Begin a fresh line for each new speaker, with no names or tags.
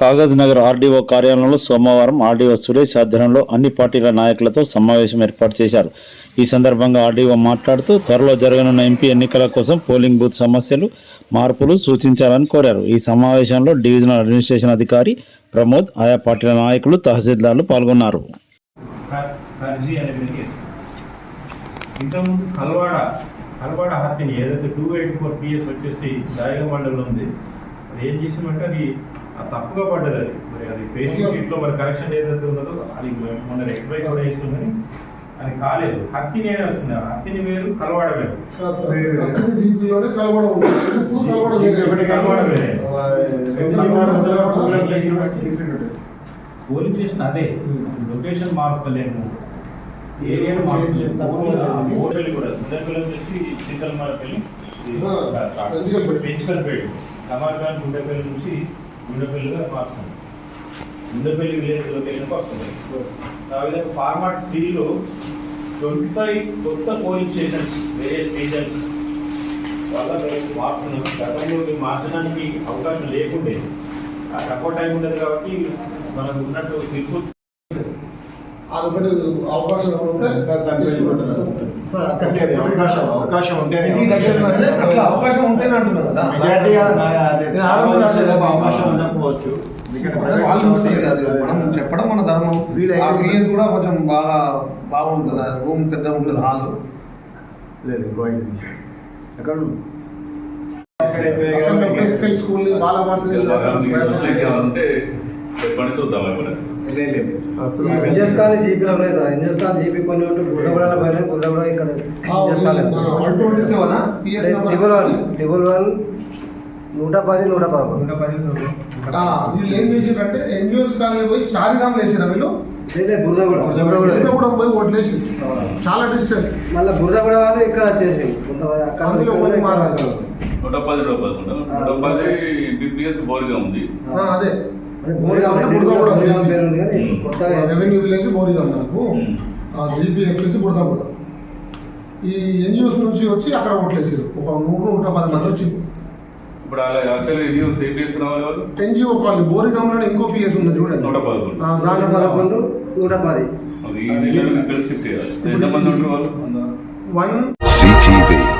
Kagaz Nagar RDO కార్యాలయంలో సోమవారం RDO Suresh ఆధ్వర్యంలో అన్ని పార్టీల నాయకులతో సమావేశం ఏర్పాటు చేశారు. ఈ సందర్భంగా ఆర్డీఓ మాట్లాడుతూ త్వరలో జరగనున్న ఎంపీ ఎన్నికల కోసం పోలింగ్ బూత్ సమస్యలు మార్పులు సూచించాలని కోరారు. ఈ సమావేశంలో డివిజనల్ అడ్మినిస్ట్రేషన్ అధికారి ప్రమోద్ ఆయా పార్టీల నాయకులు తహసీల్దార్లు పాల్గొన్నారు.
ఇంతకుముందు కల్వాడ కల్వాడ హత్యని ఏదైతే టూ ఎయిట్ ఫోర్ పిఎస్ వచ్చేసి దాయగ మండలం ఉంది అది ఏం చేసామంటే అది తప్పుగా పడ్డది అది. మరి అది పేషెంట్ షీట్లో మరి కరెక్షన్ ఏదైతే ఉన్నదో అది మొన్న రెక్టిఫై కూడా చేసినాం కానీ అది కాలేదు. హత్తి నేనే వస్తుంది. ఆ హత్తిని వేరు కలవాడ వేరు
జీపీలోనే కలవడం ఉంటుంది ఇప్పుడు కలవడం వేరే.
ఒకటి కలవడం వేరే.
కలవడం వేరే.
పోలీస్ స్టేషన్ అదే. లొకేషన్ మార్చలేము. ఏరియాను మార్చలేము. హోటల్ కూడా. ముందరపల్లి వచ్చేసి సీతలమారపల్లి
పెంచుకల్పేట.
పెంచుకల్పేట గుండెపల్లి నుంచి గుండెపల్లిగా మార్చండి గుండెపల్లి విలేజ్ లొకేషన్కి వస్తుంది ఆ విధంగా ఫార్మాట్ త్రీలో ట్వంటీ ఫైవ్ కొత్త పోలింగ్ స్టేషన్స్ వేరే స్టేషన్స్ వల్ల రేపు మార్చున్నాం గతంలో ఇవి మార్చడానికి అవకాశం లేకుండే. ఆ తక్కువ టైం ఉండదు కాబట్టి మనకు ఉన్నట్టు సిగ్గు
అదొకటి అవకాశం ఉంటే
అవకాశం అవకాశం
ఉన్నది. అట్లా అవకాశం ఉంటేనే అంటున్నారు కదా.
అవకాశం ఉండకపోవచ్చు.
వాళ్ళు చూస్తలేదు అది మనం చెప్పడం మన ధర్మం.
వీలైతే
ఆ కూడా కొంచెం బాగా బాగుంటుంది. రూమ్ పెద్దగా ఉంటుంది హాల్.
లేదు ఎక్కడ
ఎక్సెల్ స్కూల్ బాలభారతి
ఉంటే చెప్పండి చూద్దాం
లేదు. అసలు
ఇంజస్ కాలనీ జీపీలో ఉన్నాయి సార్. ఇంజస్ కాలనీ జీపీ కొన్ని ఉంటే బుర్రగూడ పైన ఇక్కడ ఇంజస్ colony
one twenty seven PS
triple one triple one నూట పది నూట పదకొండు.
వీళ్ళు ఏం చేసారంటే ఎన్జిఓస్ కాలనీ పోయి చారిధామ్ వేసారు వీళ్ళు?
లేదా బురదగూడ
పోయి ఓట్లేసి చాలా డిస్టెన్స్.
మళ్ళీ బురదగూడ వాళ్ళు ఇక్కడ వచ్చేసి అక్కడ.
నూట పది రూపాయలు ఉంటాం నూట పది బిపిఎస్ బోర్గా ఉంది.
ఆ, అదే. రెవెన్యూ విలేజ్ బోరిగా మనకు. జీపీ వచ్చేసి బుడదా కూడా. ఈ ఎన్జిఓస్ నుంచి వచ్చి అక్కడ ఓట్లేసారు ఒక నూరు నూట పది మంది వచ్చి.
ఇప్పుడు
ఎన్జిఓ కాలనీ బోరిగాంలో ఇంకో పిఎస్ ఉంది చూడండి.
నూట పదకొండు.
ఆ,
నూట
దాంట్లో
పదకొండు నూట పది.
వన్